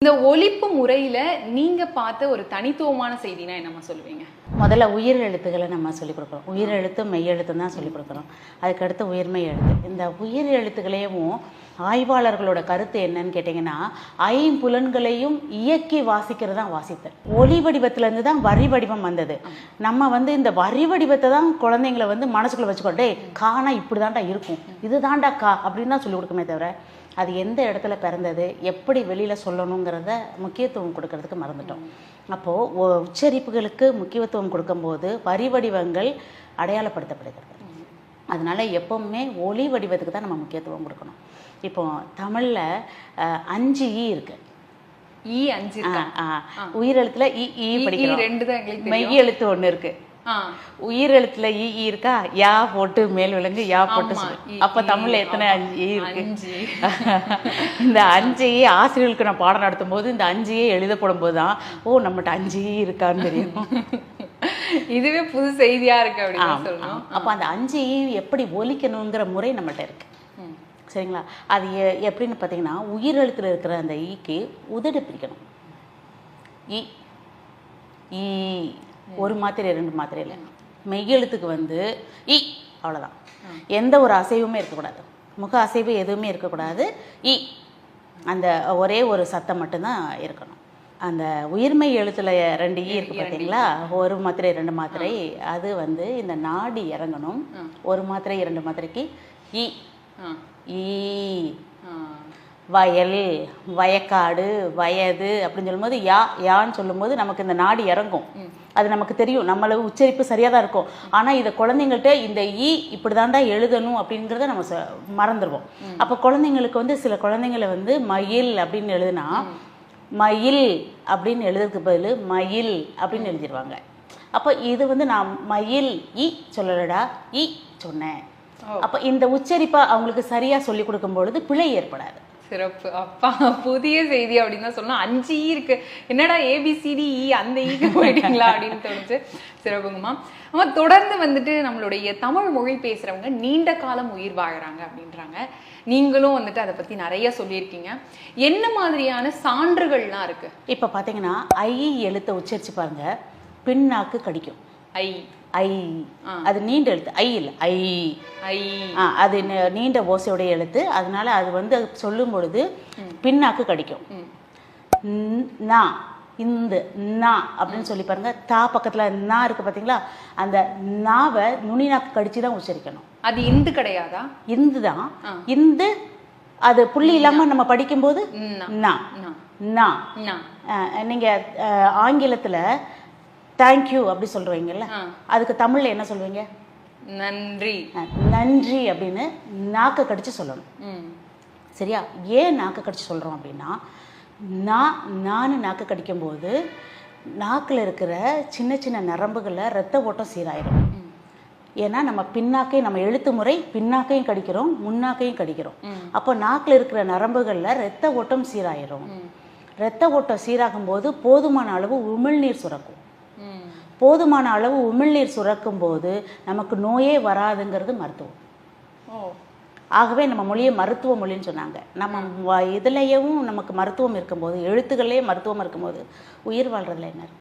இந்த ஒழிப்பு முறையில நீங்க பார்த்த ஒரு தனித்துவமான செய்தினா என்னமா சொல்லுவீங்க? முதல்ல உயிர் எழுத்துக்களை நம்ம சொல்லிக் கொடுக்குறோம் உயிர் எழுத்து மெய் எழுத்தும் தான் சொல்லிக் கொடுக்குறோம் அதுக்கடுத்து உயிர்மெய் எழுத்து இந்த உயிர் எழுத்துக்களையும் ஆய்வாளர்களோட கருத்து என்னன்னு கேட்டிங்கன்னா ஐம்புலன்களையும் இயக்கி வாசிக்கிறது தான் வாசித்தல். ஒலி வடிவத்திலேருந்து தான் வரி வடிவம் வந்தது. நம்ம வந்து இந்த வரி வடிவத்தை தான் குழந்தைங்களை வந்து மனசுக்குள்ளே வச்சுக்கோட்டே காணா இப்படி தாண்டா இருக்கும். இது தாண்டா கா அப்படின்னு தான் சொல்லிக் கொடுக்குமே தவிர அது எந்த இடத்துல பிறந்தது எப்படி வெளியில் சொல்லணுங்கிறத முக்கியத்துவம் கொடுக்கறதுக்கு மறந்துட்டோம். அப்போது உச்சரிப்புகளுக்கு முக்கியத்துவம் கொடுக்கும்போது வரி வடிவங்கள் அடையாளப்படுத்தப்படுகிறது. அதனால எப்பவுமே ஒலி வடிவத்துக்கு தான் நம்ம முக்கியத்துவம் கொடுக்கணும். இப்போ தமிழில் அஞ்சு ஈ இருக்கு. ஈ அஞ்சு. உயிரெழுத்துல இ ஈ படிக்கிறோம். ரெண்டு தான் எங்களுக்கு மெய் எழுத்து ஒன்று இருக்கு. உயிரெழுத்துல ஈ ஈ இருக்கா? யா போட்டு மேல் விலங்கு யா போட்டு அப்ப தமிழ்ல எத்தனை. அஞ்சு ஈ இருக்கு. இந்த அஞ்சு ஈ ஆசிரியர்களுக்கு நான் பாடம் நடத்தும் போது இந்த அஞ்சு ஈ எழுதப்படும் போது தான் ஓ நம்மகிட்ட அஞ்சு ஈ இருக்கான்னு தெரியும். இதுவே புது செய்தியா இருக்கு அப்படின்னு சொல்லணும். அப்ப அந்த அஞ்சு ஈ எப்படி ஒலிக்கணுங்கிற முறை நம்மகிட்ட இருக்கு. சரிங்களா? அது எ- எப்படின்னு பார்த்தீங்கன்னா உயிரெழுத்துல இருக்கிற அந்த ஈக்கு உதடு பிரிக்கணும். ஈ ஈ ஒரு மாத்திரை ரெண்டு மாத்திரை இல்லை. மெய்யெழுத்துக்கு வந்து ஈ அவ்வளோதான் எந்த ஒரு அசைவுமே இருக்கக்கூடாது. முக அசைவு எதுவுமே இருக்கக்கூடாது. ஈ அந்த ஒரே ஒரு சத்தம் மட்டும்தான் இருக்கணும். அந்த உயிர்மெய் எழுத்துல ரெண்டு ஈ இருக்கு பார்த்தீங்களா ஒரு மாத்திரை ரெண்டு மாத்திரை. அது வந்து இந்த நாடி இறங்கணும். ஒரு மாத்திரை இரண்டு மாத்திரைக்கு ஈ ஈ. வயல் வயக்காடு வயது அப்படின்னு சொல்லும்போது யா யான்னு சொல்லும்போது நமக்கு இந்த நாடி இறங்கும். அது நமக்கு தெரியும். நம்மள உச்சரிப்பு சரியாக தான் இருக்கும் ஆனால் இதை குழந்தைங்கள்ட்ட இந்த ஈ இப்படி தாண்டா எழுதணும் அப்படிங்கிறத நம்ம மறந்துடுவோம் அப்போ குழந்தைங்களுக்கு வந்து சில குழந்தைங்களை வந்து மயில் அப்படின்னு எழுதுனா மயில் அப்படின்னு எழுதுறதுக்கு பதில் மயில் அப்படின்னு எழுதிடுவாங்க அப்போ இது வந்து நான் மயில் ஈ சொல்லலடா ஈ சொன்னேன். அப்போ இந்த உச்சரிப்பை அவங்களுக்கு சரியாக சொல்லி கொடுக்கும் பொழுது பிழை ஏற்படாது. சிறப்பு. அப்பா புதிய செய்தி அப்படின்னு தான் சொல்லணும். அஞ்சு ஈ இருக்கு. என்னடா ஏபிசிடி இ அந்த ஈக்கு போயிட்டீங்களா அப்படின்னு தோணுச்சு. சிறப்புங்கம்மா. அம்மா தொடர்ந்து வந்துட்டு நம்மளுடைய தமிழ் மொழி பேசுறவங்க நீண்ட காலம் உயிர் வாழறாங்க அப்படின்றாங்க. நீங்களும் வந்துட்டு அதை பத்தி நிறைய சொல்லியிருக்கீங்க. என்ன மாதிரியான சான்றுகள்லாம் இருக்கு? இப்போ பார்த்தீங்கன்னா ஐ எழுத்தை உச்சரிச்சு பாருங்க. பின்னாக்கு கடிக்கும். ஐ. ஐ. அது நீண்ட எழுத்து. ஐ இல்லை. ஐ. ஐ. அது நீண்ட ஓசையுடைய எழுத்து. அதனால அது வந்து சொல்லும் பொழுது பின்னாக்கு கடிக்கும். ந, இந்த நா அப்படின்னு சொல்லி பாருங்க. தா பக்கத்துல நா இருக்கு பாத்தீங்களா? அந்த நாவை நுனி நாக்கு கடிச்சு தான் உச்சரிக்கணும். அது இந்து கிடையாதா? இந்து தான். இந்து அது புள்ளி இல்லாம நம்ம படிக்கும்போது. நா. நீங்க ஆங்கிலத்துல தேங்க்யூ அப்படி சொல்றீங்கல்ல? ஆ. அதுக்கு தமிழ்ல என்ன சொல்வீங்க? நன்றி. நன்றி அப்படின்னு நாக்க கடிச்சு சொல்லணும். சரியா? ஏன் நாக்க கடிச்சு சொல்றோம் அப்படின்னா நான் நான் நாக்க கடிக்கும்போது நாக்கில் இருக்கிற சின்ன சின்ன நரம்புகளில் ரத்த ஓட்டம் சீராயிடும் ஏன்னா நம்ம பின்னாக்கையும் நம்ம எழுத்து முறை பின்னாக்கையும் கடிக்கிறோம் முன்னாக்கையும் கடிக்கிறோம். அப்போ நாக்கில் இருக்கிற நரம்புகளில் ரத்த ஓட்டம் சீராயிரும். ரத்த ஓட்டம் சீராகும் போது போதுமான அளவு உமிழ்நீர் சுரக்கும். போதுமான அளவு உமிழ்நீர் சுரக்கும் போது நமக்கு நோயே வராதுங்கிறது மருத்துவம். ஓ. ஆகவே நம்ம மொழியை மருத்துவ மொழின்னு சொன்னாங்க. நம்ம இதுலயும் நமக்கு மருத்துவம் இருக்கும்போது எழுத்துக்கள்லேயே மருத்துவம் இருக்கும்போது உயிர் வாழ்றதுல என்ன?